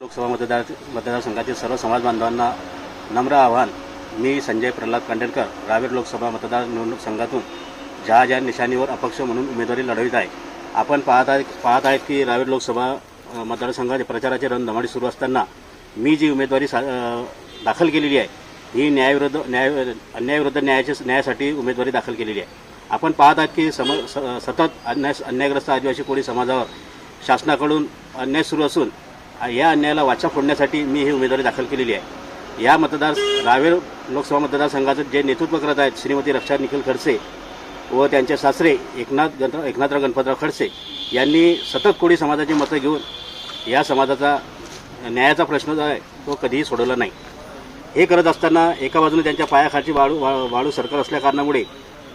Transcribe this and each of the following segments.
लोकसभा मतदार मतदारसंघातील सर्व समाज बांधवांना नम्र आव्हान. मी संजय प्रल्हाद कांडेलकर रावेर लोकसभा मतदार निवडणूक संघातून ज्या ज्या निशाणीवर अपक्ष म्हणून उमेदवारी लढवित आहे आपण पाहत आहे पाहत आहेत की रावेर लोकसभा मतदारसंघाच्या प्रचाराची रणधमाडी सुरू असताना मी जी उमेदवारी सा दाखल केलेली आहे ही न्यायविरुद्ध न्याय अन्यायविरुद्ध न्यायाच्या न्यायासाठी उमेदवारी दाखल केलेली आहे. आपण पाहत आहात की सम स- सतत अन्याय अन्यायग्रस्त आदिवासी कोळी समाजावर शासनाकडून अन्याय सुरू असून या अन्यायाला वाचा फोडण्यासाठी मी ही उमेदवारी दाखल केलेली आहे. या मतदार रावेर लोकसभा मतदारसंघाचं जे नेतृत्व करत आहेत श्रीमती रक्षा निखिल खडसे व त्यांचे सासरे एकनाथ गण एकनाथराव गणपतराव खडसे यांनी सतत कोळी समाजाची मतं घेऊन या समाजाचा न्यायाचा प्रश्न जो आहे तो कधीही सोडवला नाही. हे करत असताना एका बाजूने त्यांच्या पायाखालची वाळू वा- वाळू सरकार असल्या कारणामुळे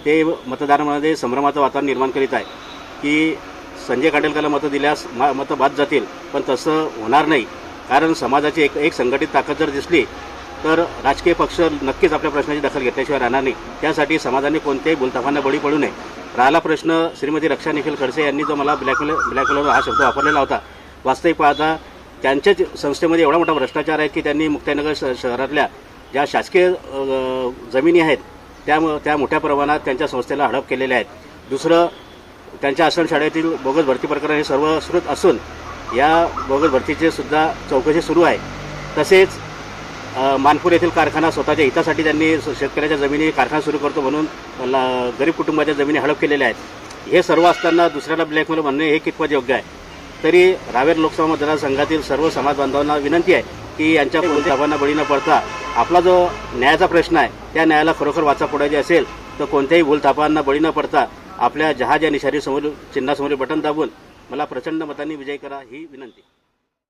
ते मतदारांमध्ये संभ्रमाचं वातावरण निर्माण करीत आहे. की संजय काटेलकरला मतं दिल्यास मा मतं बाद जातील पण तसं होणार नाही. कारण समाजाची एक एक संघटित ताकद जर दिसली तर राजकीय पक्ष नक्कीच आपल्या प्रश्नाची दखल घेतल्याशिवाय राहणार नाही. त्यासाठी समाजाने कोणत्याही बोलताफांना बळी पडू नये. राहिला प्रश्न श्रीमती रक्षा निखिल खडसे यांनी जो मला ब्लॅकमेल ब्लॅकमेलवर हा शब्द वापरलेला होता वास्तविक पाहता त्यांच्याच संस्थेमध्ये एवढा मोठा भ्रष्टाचार आहे की त्यांनी मुक्ताईनगर श शहरातल्या ज्या शासकीय जमिनी आहेत त्यामुळं त्या मोठ्या प्रमाणात त्यांच्या संस्थेला हडप केलेल्या आहेत. दुसरं त्यांच्या आश्रमशाळेतील बोगस भरती प्रकरण हे सर्व सुरूच असून या बोगस भरतीचे सुद्धा चौकशी सुरू आहे. तसेच मानपूर येथील कारखाना स्वतःच्या हितासाठी त्यांनी शेतकऱ्याच्या जमिनी कारखाना सुरू करतो म्हणून ला- गरीब कुटुंबाच्या जमिनी हडप केलेल्या आहेत. हे सर्व असताना दुसऱ्याला ब्लॅकमेल म्हणणे हे कितपत योग्य आहे? तरी रावेर लोकसभा मतदारसंघातील सर्व समाज बांधवांना विनंती आहे की यांच्या कोणत्या बळी न पडता आपला जो न्यायाचा प्रश्न आहे त्या न्यायाला खरोखर वाचा फोडायची असेल तर कोणत्याही भूलथापांना बळी न पडता आपल्या जहाज या निशारी समोर चिन्हासमोर बटन दाबून मला प्रचंड मतांनी विजय करा ही विनंती.